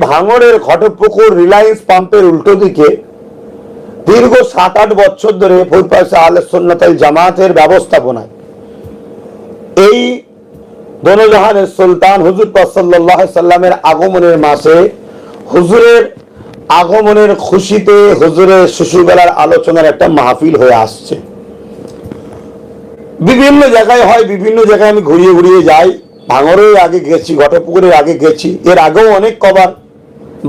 ভাঙড়ের ঘটপুকুর রিলায়েন্স পাম্পের উল্টো দিকে দীর্ঘ সাত আট বছর ধরে ফুলপাশা আল সন্ন্যতাল জামাতের ব্যবস্থাপনায়। এই দনজাহানের সুলতান হুজুর পাক সাল্লামের আগমনের মাসে হুজুরের আগমনের খুশিতে হুজুরের শিশুবেলার আলোচনার একটা মাহফিল হয়ে আসছে। বিভিন্ন জায়গায় হয়, বিভিন্ন জায়গায় আমি ঘুরিয়ে ঘুরিয়ে যাই। ভাঙরের আগে গেছি ঘটপুকুরের আগে গেছি। এর আগেও অনেক কবার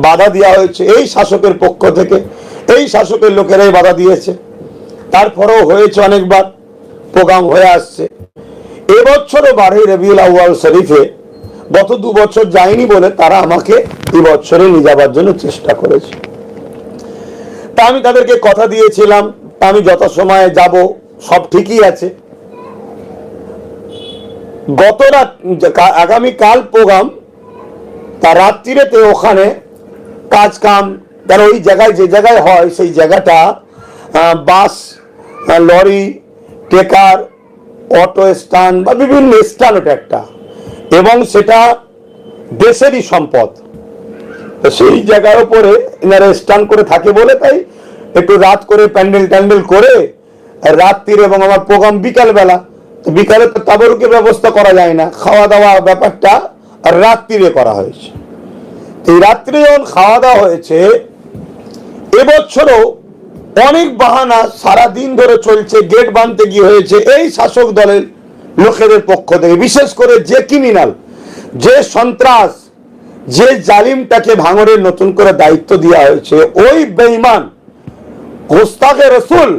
বাধা দেওয়া হয়েছে। এই শাসকের পক্ষ থেকে, এই শাসকের লোকেরাই বাধা দিয়েছে। তারপরেও হয়েছে অনেকবার, প্রোগ্রাম হয়ে আসছে। এবছরও বারোই রবিউল আউয়াল শরীফে, গত দু বছর যায়নি বলে তারা আমাকে এবছরে নিয়ে যাবার জন্য চেষ্টা করেছে। তা আমি তাদেরকে কথা দিয়েছিলাম, তা আমি যত সময় যাব, সব ঠিকই আছে। গত রাত, আগামীকাল প্রোগ্রাম তার রাত্রিরেতে ওখানে কাজ কাম কারণ ওই জায়গায় যে জায়গায় হয়, সেই জায়গাটা bus lorry, trekker, auto stand বা বিভিন্ন স্ট্যান্ড ওটা একটা। এবং সেটা দেশেরই সম্পদ। তো সেই জায়গার উপরে এনারা স্ট্যান্ড করে থাকে বলে তাই একটু রাত করে প্যান্ডেল ট্যান্ডেল করে রাত্রির এবং আমার প্রোগ্রাম বিকালবেলা। তো বিকালে তো তাবরুকের ব্যবস্থা করা যায় না। খাওয়া দাওয়া ব্যাপারটা রাত্রিরে করা হয়েছে। এই রাত্রে যখন খাওয়া দাওয়া হয়েছে। এবছরও অনেক বাহানা সারা দিন ধরে চলছে, গেট বাঁধতে গিয়ে হয়েছে। এই শাসক দলের লোকেদের পক্ষ থেকে, বিশেষ করে যে ক্রিমিনাল যে সন্ত্রাস, যে জালিমটাকে ভাঙরের নতুন করে দায়িত্ব দেওয়া হয়েছে, ওই বেঈমান গোস্তাকে রসুল,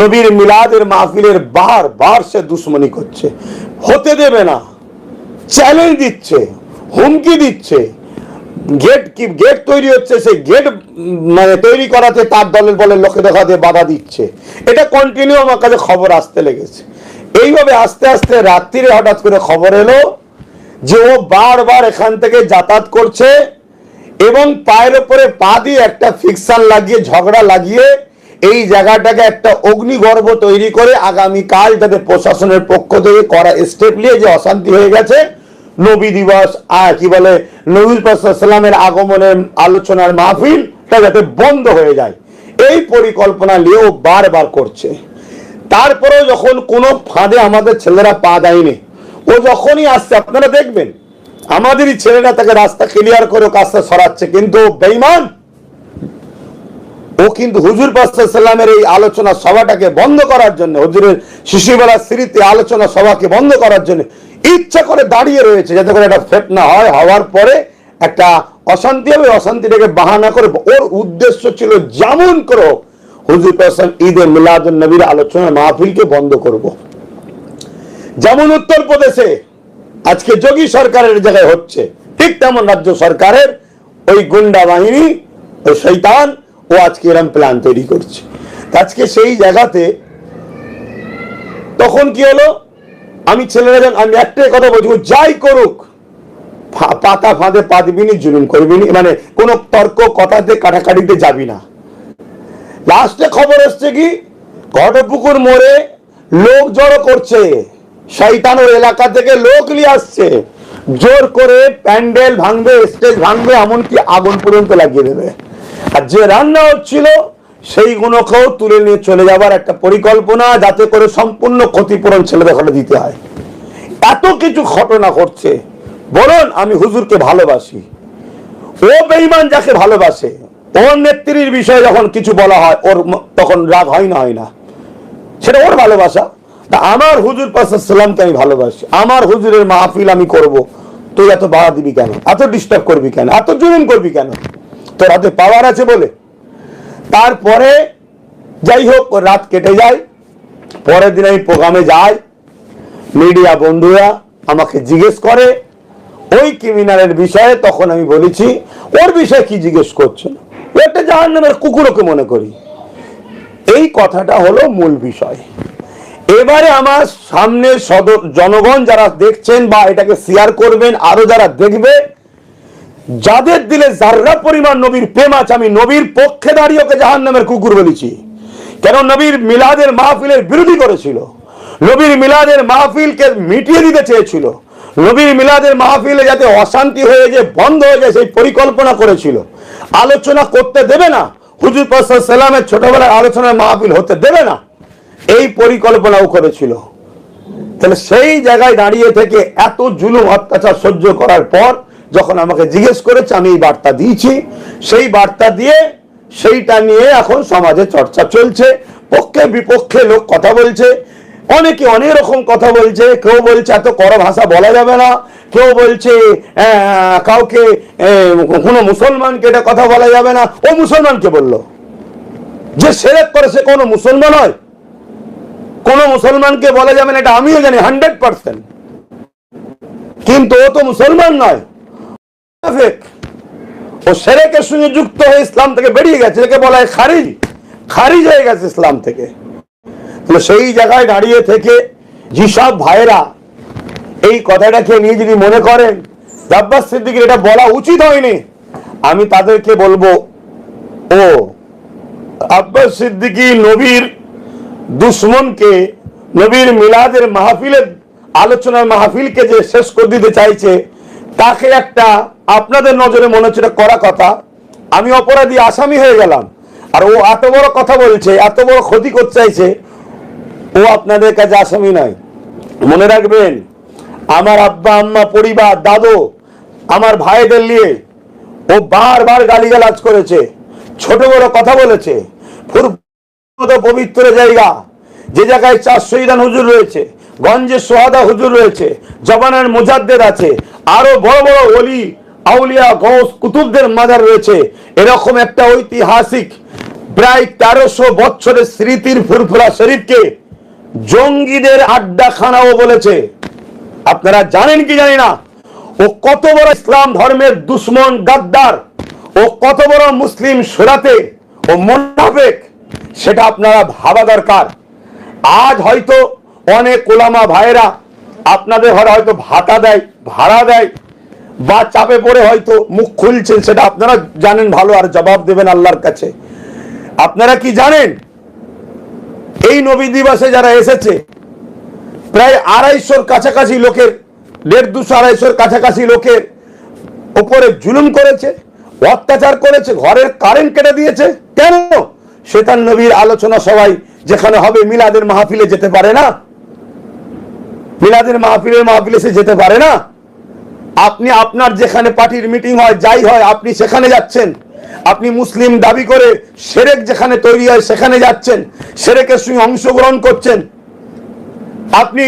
নবীর মিলাদের মাহফিলের বার বার সে দুশ্মনী করছে। হতে দেবে না। চ্যালেঞ্জ দিচ্ছে, হুমকি দিচ্ছে। গেট কি, গেট তৈরি হচ্ছে, সেই গেট মানে তৈরি করাতে তার দলের বলের লোকে দেখাতে বাধা দিচ্ছে। এটা কন্টিনিউ আমার কাছে খবর আসতে লেগেছে। এইভাবে আস্তে আস্তে রাত্রিরে হঠাৎ করে খবর এলো যে ও বারবার এখান থেকে যাতায়াত করছে এবং পায়ের ওপরে পা দিয়ে একটা ফিকশন লাগিয়ে, ঝগড়া লাগিয়ে এই জায়গাটাকে একটা অগ্নিগর্ভ তৈরি করে আগামী কাল যাতে প্রশাসনের পক্ষ থেকে করা স্টেপ নিয়ে যে অশান্তি হয়ে গেছে নবী দিবস, আর কি বলে নবীল সালামের আগমনের আলোচনার মাহফিলটা যাতে বন্ধ হয়ে যায়। এই পরিকল্পনা নিয়েও বারবার করছে। তারপরেও যখন কোনো ফাঁদে আমাদের ছেলেরা পা দেয়নি, ও যখনই আসছে, আপনারা দেখবেন, আমাদেরই ছেলেরা তাকে রাস্তা ক্লিয়ার করে কাজটা সরাচ্ছে, কিন্তু বেইমান ও কিন্তু হুজুর পাসাল্লামের এই আলোচনা সভাটাকে বন্ধ করার জন্য, হুজুরের শিশুবেলার স্মৃতি আলোচনা সভাকে বন্ধ করার জন্য ইচ্ছা করে দাঁড়িয়ে রয়েছে, যাতে করে একটা ফেটনা হয়, হওয়ার পরে একটা অশান্তি হবে, অশান্তিটাকে বাহানা করে ওর উদ্দেশ্য ছিল যেমন করে হুজুর পাসাল ঈদে মিলাদুল নবীর আলোচনা মাহফিলকে বন্ধ করব। যেমন উত্তরপ্রদেশে আজকে যোগী সরকারের জায়গায় হচ্ছে, ঠিক তেমন রাজ্য সরকারের ওই গুন্ডা বাহিনী, ওই শৈতান ও আজকে এরম প্ল্যান তৈরি করছে। আজকে সেই জায়গাতে তখন কি হলো? আমি ছেলেরা যখন- আমি একটাই কথা বলছি যাই করুক পাতা ফাঁদে পা দিবিনি জুলুম করবিনি মানে কোনো তর্ক কথাতে, কাটাকাটিতে যাবি না। লাস্টে খবর এসছে কি? ঘটপুকুর মোড়ে লোক জড়ো করছে। শৈতান ওর এলাকা থেকে লোক নিয়ে আসছে। জোর করে প্যান্ডেল ভাঙবে, স্টেজ ভাঙবে, এমনকি আগুন পর্যন্ত লাগিয়ে দেবে। আর যে রান্না হচ্ছিল সেইগুলোকেও তুলে নিয়ে চলে যাবার একটা পরিকল্পনা যাতে করে সম্পূর্ণ ক্ষতিপূরণ ছেলেদের ঘরে দিতে হয়। এত কিছু ঘটনা ঘটছে। বলুন, আমি হুজুরকে ভালোবাসি। ও বেঈমান যাকে ভালোবাসে, ওর নেত্রীর বিষয়ে যখন কিছু বলা হয়, ওর তখন রাগ হয় না হয় না। সেটা ওর ভালোবাসা। তা আমার হুজুর পাশাল্লামকে আমি ভালোবাসি। আমার হুজুরের মাহফিল আমি করব। তুই এত বাধা দিবি কেন? এত ডিস্টার্ব করবি কেন? এত জুলুম করবি কেন? তোর হাতে পাওয়ার আছে বলে। তারপরে যাই হোক, রাত কেটে যায়, পরের দিন আমি প্রোগ্রামে যাই মিডিয়া বন্ধুরা আমাকে জিজ্ঞেস করে, ওই ক্রিমিনালের বিষয়ে তখন আমি বলেছি, ওর বিষয়ে কি জিজ্ঞেস করছেন একটা জাহান নামের কুকুরকে মনে করি। এই কথাটা হলো মূল বিষয়। এবারে আমার সামনে সদর জনগণ যারা দেখছেন বা এটাকে শেয়ার করবেন, আরও যারা দেখবে যাদের দিলে যার্রা পরিমাণ নবীর প্রেম আছে, আমি নবীর পক্ষে দাঁড়িয়ে ওকে জাহান নামের কুকুর বলেছি। কেন নবীর মিলাদের মাহফিলের বিরোধী করেছিল? নবীর মিলাদের মাহফিলকে মিটিয়ে দিতে চেয়েছিল। নবীর মিলাদের মাহফিলে যাতে অশান্তি হয়ে যে বন্ধ হয়ে যায়, সেই পরিকল্পনা করেছিল। আলোচনা করতে দেবে না। হুজুর প্রসাদ সাল্লামের ছোটবেলার আলোচনার মাহফিল হতে দেবে না। এই পরিকল্পনাও করেছিল। তাহলে সেই জায়গায় দাঁড়িয়ে থেকে এত জুলুম, অত্যাচার সহ্য করার পর যখন আমাকে জিজ্ঞেস করেছে, আমি এই বার্তা দিয়েছি। সেই বার্তা দিয়ে সেইটা নিয়ে এখন সমাজে চর্চা চলছে, পক্ষে বিপক্ষে লোক কথা বলছে। অনেকে অনেক রকম কথা বলছে, কেউ বলছে, এত কড়া ভাষা বলা যাবে না। কেউ বলছে কাউকে কোনো মুসলমানকে এটা কথা বলা যাবে না। ও মুসলমানকে বলল। যে সেরেক করে সে কোনো মুসলমান হয় কোন মুসলমানকে বলা যাবে না, এটা আমিও জানি, হান্ড্রেড পার্সেন্ট। কিন্তু ও তো মুসলমান নয়। ও সেরেকের সঙ্গে যুক্ত হয়ে ইসলাম থেকে বেরিয়ে গেছে। একে বলা হয় খারিজ। খারিজ হয়ে গেছে ইসলাম থেকে। সেই জায়গায় দাঁড়িয়ে থেকে যেসব ভাইরা এই কথাটাকে নিয়ে যদি মনে করেন আব্বাস সিদ্দিকের এটা বলা উচিত হয়নি। আমি তাদেরকে বলব, ও আব্বাস সিদ্দিকী নবীর দুশ্মনকে, নবীর মিলাদের মাহফিলের আলোচনার মাহফিলকে যে শেষ করে দিতে চাইছে, তাকে একটা আপনাদের নজরে মনে হচ্ছে এটা করা কথা। আমি অপরাধী আসামি হয়ে গেলাম। আর ও এত বড় কথা বলছে, এত বড় ক্ষতি করতে চাইছে, ও আপনাদের কাছে আসামি নয়। মনে রাখবেন, আমার আব্বা, আম্মা, পরিবার, দাদু, আমার ভাইদের নিয়ে ও বারবার গালিগালাজ করেছে, ছোট বড় কথা বলেছে। পবিত্র জায়গা, যে জায়গায় চার শহীদান হুজুর রয়েছে, গঞ্জে সোহাদা হুজুর রয়েছে, জবানের মুজাদ্দের আছে, আরও বড় বড় অলি আউলিয়া গৌস কুতুবদের মাজার রয়েছে। এরকম একটা ঐতিহাসিক, প্রায় তেরোশো বছরের স্মৃতির ফুরফুরা শরীফকে জঙ্গিদের আড্ডাখানাও বলেছে। আপনারা জানেন কি জানি না? ও কত বড় ইসলাম ধর্মের দুশ্মন গাদ্দার, ও কত বড় মুসলিম সুরাতে ও মোনাফেক, সেটা আপনারা ভাবা দরকার। আজ হয়তো অনেক ওলামা ভাইয়েরা আপনাদের ঘরে হয়তো ভাতা দেয়, ভাড়া দেয় বা চাপে পড়ে হয়তো মুখ খুলছেন, সেটা আপনারা জানেন, ভালো আর জবাব দেবেন আল্লাহর কাছে। আপনারা কি জানেন? এই নবী দিবসে যারা এসেছে, প্রায় আড়াইশোর কাছাকাছি লোকের, দেড় দুশো আড়াইশোর কাছাকাছি লোকের ওপরে জুলুম করেছে, অত্যাচার করেছে, ঘরের কারেন্ট কেটে দিয়েছে। কেন? শেতান নবীর আলোচনা সবাই যেখানে হবে, মিলাদের মাহফিলে যেতে পারে না? মিলাদের মাহফিলের মাহফিলে সে যেতে পারে না? আপনি আপনার যেখানে পার্টির মিটিং হয়, যাই হয়, আপনি সেখানে যাচ্ছেন। আপনি মুসলিম দাবি করে সেরেক যেখানে তৈরি হয়, সেখানে যাচ্ছেন। সেরেকের সঙ্গে অংশগ্রহণ করছেন। আপনি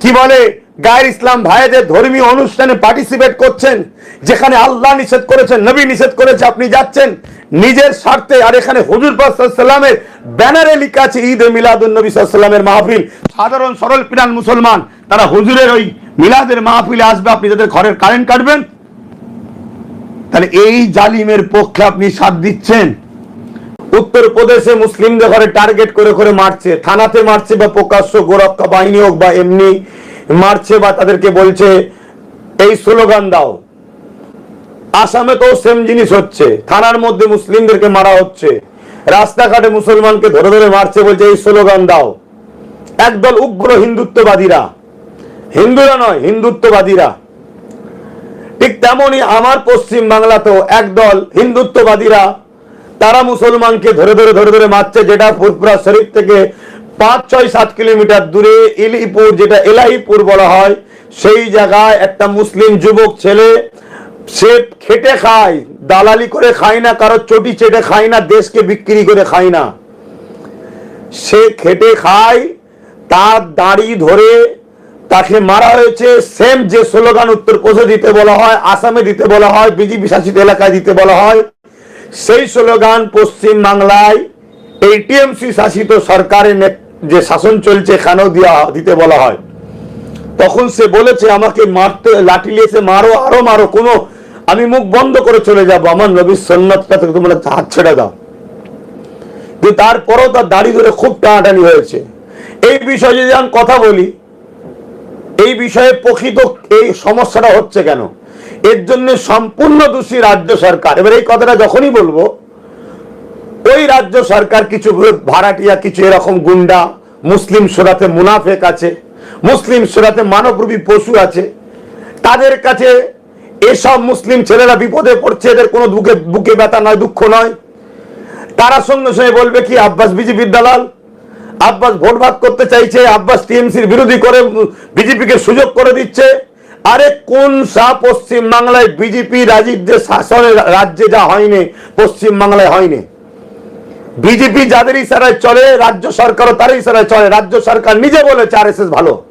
কি বলে গায়ের ইসলাম ভাইদের ধর্মীয় অনুষ্ঠানে পার্টিসিপেট করছেন, যেখানে আল্লাহ নিষেধ করেছেন, নবী নিষেধ করেছে, আপনি যাচ্ছেন, নিজের স্বার্থে। আর এখানে হুজুর সাল্লামের ব্যানারে লেখা আছে, ঈদ মিলাদুল নবী সাল্লামের মাহফিল। সাধারণ সরল পিরান মুসলমান, তারা হুজুরের ওই মিলাদের মাহফিলে আসবে, আপনি তাদের ঘরের কারেন্ট কাটবেন। তাহলে এই জালিমের পক্ষে আপনি সাথ দিচ্ছেন। উত্তরপ্রদেশে মুসলিমদের ঘরে টার্গেট করে করে মারছে, থানাতে মারছে বা প্রকাশ্য গোরক্ষা বাহিনী হোক বা এমনি মারছে বা তাদেরকে বলছে, এই স্লোগান দাও। আসামে তো সেম জিনিস হচ্ছে। থানার মধ্যে মুসলিমদেরকে মারা হচ্ছে। রাস্তাঘাটে মুসলমানকে ধরে ধরে মারছে বলছে, এই স্লোগান দাও। একদল উগ্র হিন্দুত্ববাদীরা। হিন্দুরা নয়, হিন্দুত্ববাদীরা। ঠিক তেমনি আমার পশ্চিম বাংলাতেও একদল হিন্দুত্ববাদীরা, তারা মুসলমানকে ধরে ধরে ধরে ধরে মারছে, যেটা ফুরপুরা শরীফ থেকে পাঁচ ছয় সাত কিলোমিটার দূরে ইলিপুর, যেটা এলাহিপুর বলা হয়, সেই জায়গায় একটা মুসলিম যুবক ছেলে, সে খেটে খায়, দালালি করে খায় না, কারও চটি চেটে খায় না, দেশকে বিক্রি করে খায় না। সে খেটে খায়, তার দাড়ি ধরে তাকে মারা হয়েছে সেম যে স্লোগান উত্তরপ্রদেশে দিতে বলা হয়, আসামে দিতে বলা হয়, বিজেপি শাসিত এলাকায় দিতে বলা হয়, সেই স্লোগান পশ্চিম বাংলায় এই টিএমসি শাসিত সরকারের নেত- যে শাসন চলছে এখানেও দেওয়া দিতে বলা হয়। তখন সে বলেছে, আমাকে মারতে, লাঠি লিয়েছে মারো, আরও মারো, কোনো, আমি মুখ বন্ধ করে চলে যাব, আমার নবীর সন্ন্যতটা থেকে তোমরা হাত ছেড়ে দাও। কিন্তু তারপরেও তার দাড়ি ধরে খুব টানাটানি হয়েছে। এই বিষয়ে যদি আমি কথা বলি, এই বিষয়ে প্রকৃত এই সমস্যাটা হচ্ছে কেন? এর জন্য সম্পূর্ণ দোষী রাজ্য সরকার। এবার এই কথাটা যখনই বলব ওই রাজ্য সরকার কিছু ভাড়াটিয়া কিছু এরকম গুন্ডা, মুসলিম সুরাতে মুনাফেক আছে, মুসলিম সুরাতে মানবরূপী পশু আছে। তাদের কাছে এসব মুসলিম ছেলেরা বিপদে পড়ছে, এদের কোনো বুকে বুকে ব্যথা নয়, দুঃখ নয়। তারা সঙ্গে সঙ্গে বলবে কি, আব্বাস বিজেপির দালাল। আব্বাস ভোট ভাগ করতে চাইছে, আব্বাস টিএমসির বিরোধী করে বিজেপিকে সুযোগ করে দিচ্ছে। আরে কোন সা পশ্চিম বাংলায় বিজেপি রাজীব যে শাসনের রাজ্যে যা হয়নি পশ্চিম বাংলায় হয়নি? বিজেপি যাদের ইশারায় চলে, রাজ্য সরকারও তার ইশারায় চলে। রাজ্য সরকার নিজে বলেছে আর ভালো।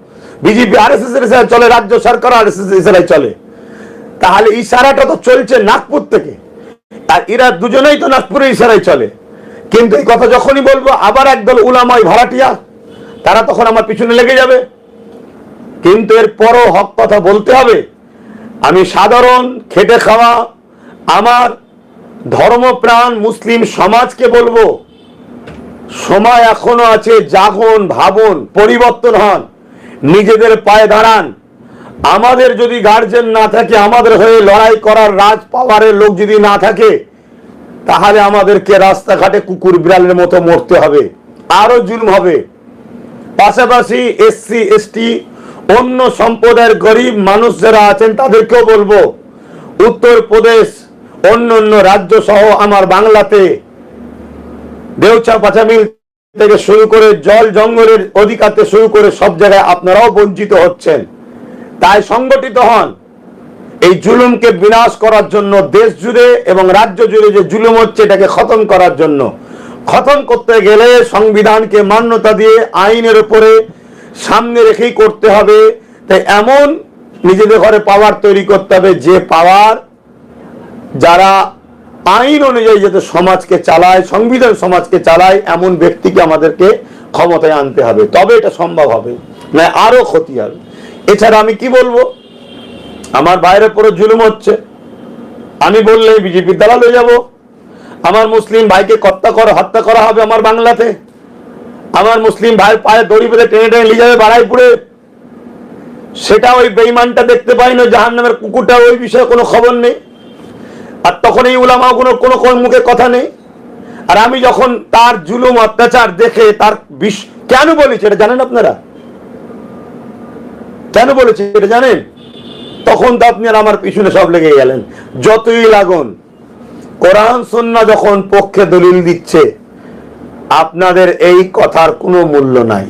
বিজেপি আর এস এর ইশারায় চলে, রাজ্য সরকার আর এস ইশারায় চলে। তাহলে ইশারাটা তো চলছে নাগপুর থেকে। আর এরা দুজনেই তো নাগপুরে ইশারায় চলে। কিন্তু এই কথা যখনই বলব, আবার একদল উলামাই ভাড়াটিয়া, তারা তখন আমার পিছনে লেগে যাবে। কিন্তু এর পরও হক কথা বলতে হবে। আমি সাধারণ, খেটে খাওয়া, আমার ধর্মপ্রাণ মুসলিম সমাজকে বলব, সময় এখনও আছে, জাগুন, ভাবুন, পরিবর্তন হন, নিজেদের পায়ে দাঁড়ান। আমাদের যদি গার্জেন না থাকে, আমাদের হয়ে লড়াই করার রাজ পাওয়ারের লোক যদি না থাকে, তাহলে আমাদেরকে রাস্তাঘাটে কুকুর বিড়ালের মতো মরতে হবে, আরও জুলুম হবে। পাশাপাশি এসসি এসটি অন্য সম্প্রদায়ের গরিব মানুষ যারা আছেন, তাদেরকেও বলব, উত্তরপ্রদেশ অন্য অন্য রাজ্য সহ আমার বাংলাতে দেউচা পাচামিল থেকে শুরু করে জল জঙ্গলের অধিকারতে শুরু করে সব জায়গায় আপনারাও বঞ্চিত হচ্ছেন। তাই সংগঠিত হন। এই জুলুমকে বিনাশ করার জন্য দেশ জুড়ে এবং রাজ্য জুড়ে যে জুলুম হচ্ছে এটাকে খতম করার জন্য। খতম করতে গেলে সংবিধানকে মান্যতা দিয়ে আইনের উপরে সামনে রেখেই করতে হবে। তাই এমন নিজেদের ঘরে পাওয়ার তৈরি করতে হবে যে পাওয়ার যারা আইন অনুযায়ী যাতে সমাজকে চালায়, সংবিধান সমাজকে চালায়, এমন ব্যক্তিকে আমাদেরকে ক্ষমতায় আনতে হবে। তবে এটা সম্ভব হবে না আরও ক্ষতি হবে। এছাড়া আমি কি বলব? আমার বাইরে পুরো জুলুম হচ্ছে। আমি বললে বিজেপির দালাল হয়ে যাব। আমার মুসলিম ভাইকে হত্যা করা হত্যা করা হবে আমার বাংলাতে। আমার মুসলিম ভাই পায়ে দড়ি বেঁধে টেনে টেনে নিয়ে যাবে বাড়াইপুরে সেটা ওই বেইমানটা দেখতে পাই না জাহান নামের কুকুরটা, ওই বিষয়ে কোনো খবর নেই। তখন এই উলামা কোনো কোনো মুখে কথা নেই। আর আমি যখন তার জুলুম, অত্যাচার দেখে তার বিষ কেন বলেছি? এটা জানেন আপনারা? কেন বলেছি? এটা জানেন? তখন তো আপনি আমার পিছনে সব লেগে গেলেন। যতই লাগুন, কোরআন সন্না যখন পক্ষে দলিল দিচ্ছে, আপনাদের এই কথার কোনো মূল্য নাই।